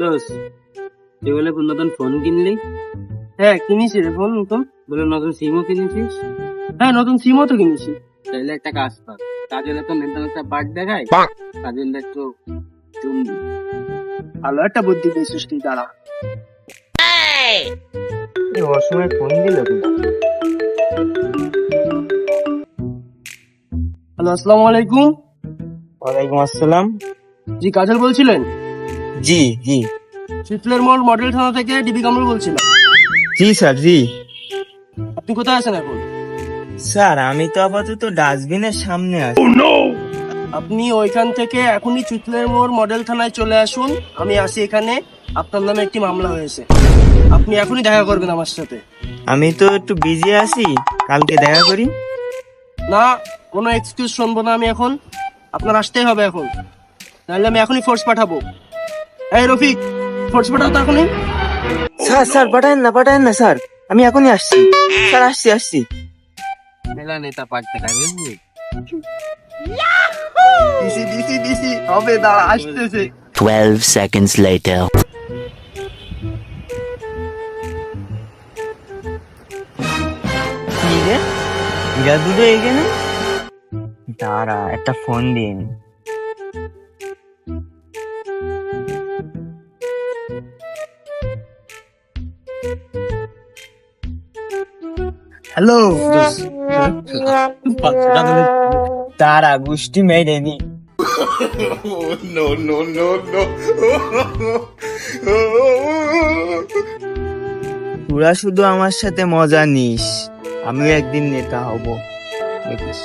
দোষ তুই বলে কোন নতুন ফোন কিনলি? হ্যাঁ কিনেছি রে ফোন নতুন বলে নতুন সিমও কিনেছিস? হ্যাঁ নতুন সিমও তো কিনেছি। তাহলে একটা কাজ কর কাজের তো মেন্টাল একটা পার্ট দেখায় কাজের একটু চুম দি। ভালো একটা বুদ্ধি দিয়েছিস তুই দাঁড়া। অসময় ফোন দিল হ্যালো আসসালামু আলাইকুম। ওয়ালাইকুম আসসালাম। জি কাজল বলছিলেন? জি জি। শীতলের মোড় মডেল থানা থেকে ডিবি কামরুল বলছিলাম। জি স্যার জি। আপনি কোথায় আছেন এখন? স্যার আমি তো আপাতত ডাস্টবিনের সামনে আছি। আপনি ওইখান থেকে এখনই চিতলের মোড় মডেল থানায় চলে আসুন। আমি আসি এখানে। আপনার নামে একটি মামলা হয়েছে। আপনি এখনই দেখা করবেন আমার সাথে। আমি তো একটু বিজি আছি। কালকে দেখা করি। না কোনো এক্সকিউজ শুনব না আমি এখন। আপনার আসতেই হবে এখন। নাহলে আমি এখনই ফোর্স পাঠাবো। এই রফিক ফোর্স পাঠাও তো এখনই। স্যার স্যার পাঠায়েন না পাঠায়েন না স্যার। আমি এখনই আসছি। স্যার আসছি আসছি। মেলা নেতা দেখায় বুঝলি? দিছি দিছি দিছি। হবে দাঁড়া আসতেছে। 12 seconds later. কি দুটো এখানে দাঁড়া একটা ফোন দিন। হ্যালো। তারা গুষ্টি মেরে নি তোরা শুধু আমার সাথে মজা নিস। আমিও একদিন নেতা হব। দেখিস।